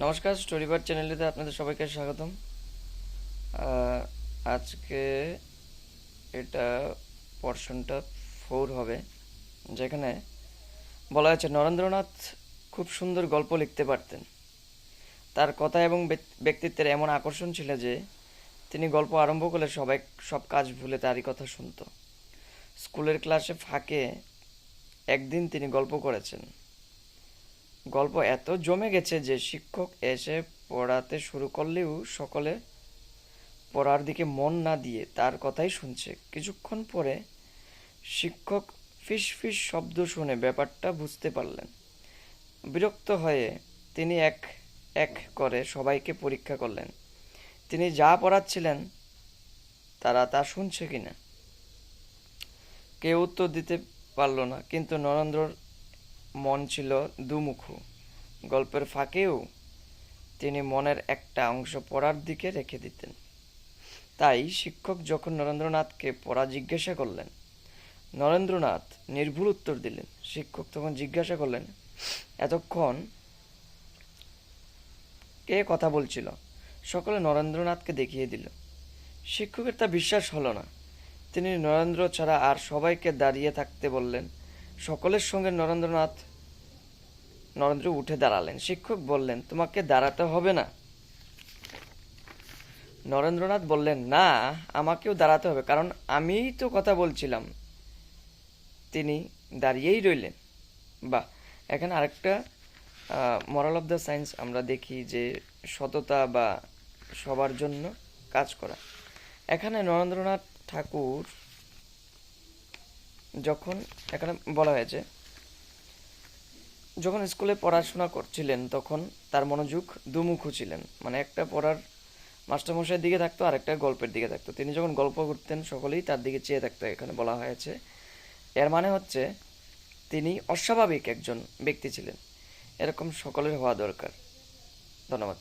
নমস্কার স্টোরিবার চ্যানেলটিতে আপনাদের সবাইকে স্বাগতম। আজকে এটা পর্শনটা ফোর হবে, যেখানে বলা হয়েছে, নরেন্দ্রনাথ খুব সুন্দর গল্প লিখতে পারতেন। তার কথা এবং ব্যক- ব্যক্তিত্বের এমন আকর্ষণ ছিল যে, তিনি গল্প আরম্ভ করলে সবাই সব কাজ ভুলে তারই কথা শুনতো। স্কুলের ক্লাসে ফাঁকে একদিন তিনি গল্প করেছেন। গল্প এত জমে গেছে যে শিক্ষক এসে পড়াতে শুরু করলেও সকলে পড়ার দিকে মন না দিয়ে তার কথাই শুনছে। কিছুক্ষণ পরে শিক্ষক ফিস ফিস শব্দ শুনে ব্যাপারটা বুঝতে পারলেন। বিরক্ত হয়ে তিনি এক এক করে সবাইকে পরীক্ষা করলেন। তিনি যা পড়াচ্ছিলেন তারা তা শুনছে কিনা? কেউ উত্তর দিতে পারল না, কিন্তু নরেন্দ্রর মন ছিল দুমুখু। গল্পের ফাঁকেও তিনি মনের একটা অংশ পড়ার দিকে রেখে দিতেন। তাই শিক্ষক যখন নরেন্দ্রনাথকে পড়া জিজ্ঞাসা করলেন, নরেন্দ্রনাথ নির্ভুল উত্তর দিলেন। শিক্ষক তখন জিজ্ঞাসা করলেন, এতক্ষণ কে কথা বলছিল? সকলে নরেন্দ্রনাথকে দেখিয়ে দিল। শিক্ষকের তা বিশ্বাস হলো না। তিনি নরেন্দ্র ছাড়া আর সবাইকে দাঁড়িয়ে থাকতে বললেন সকলের সঙ্গে নরেন্দ্রনাথ, নরেন্দ্র উঠে দাঁড়ালেন। শিক্ষক বললেন, তোমাকে দাঁড়াতে হবে না। নরেন্দ্রনাথ বললেন, না, আমাকেও দাঁড়াতে হবে, কারণ আমিই তো কথা বলছিলাম। তিনি দাঁড়িয়েই রইলেন। বা এখানে আরেকটা মরাল অফ দ্য সায়েন্স আমরা দেখি যে সততা বা সবার জন্য কাজ করা। এখানে নরেন্দ্রনাথ ঠাকুর যখন এখানে বলা হয়েছে, যখন স্কুলে পড়াশোনা করছিলেন, তখন তার মনোযোগ দুমুখো ছিলেন। মানে একটা পড়ার মাস্টারমশাইয়ের দিকে থাকতো আর একটা গল্পের দিকে থাকতো। তিনি যখন গল্প করতেন, সকলেই তার দিকে চেয়ে থাকতো, এখানে বলা হয়েছে। এর মানে হচ্ছে, তিনি অস্বাভাবিক একজন ব্যক্তি ছিলেন। এরকম সকলের হওয়া দরকার। ধন্যবাদ।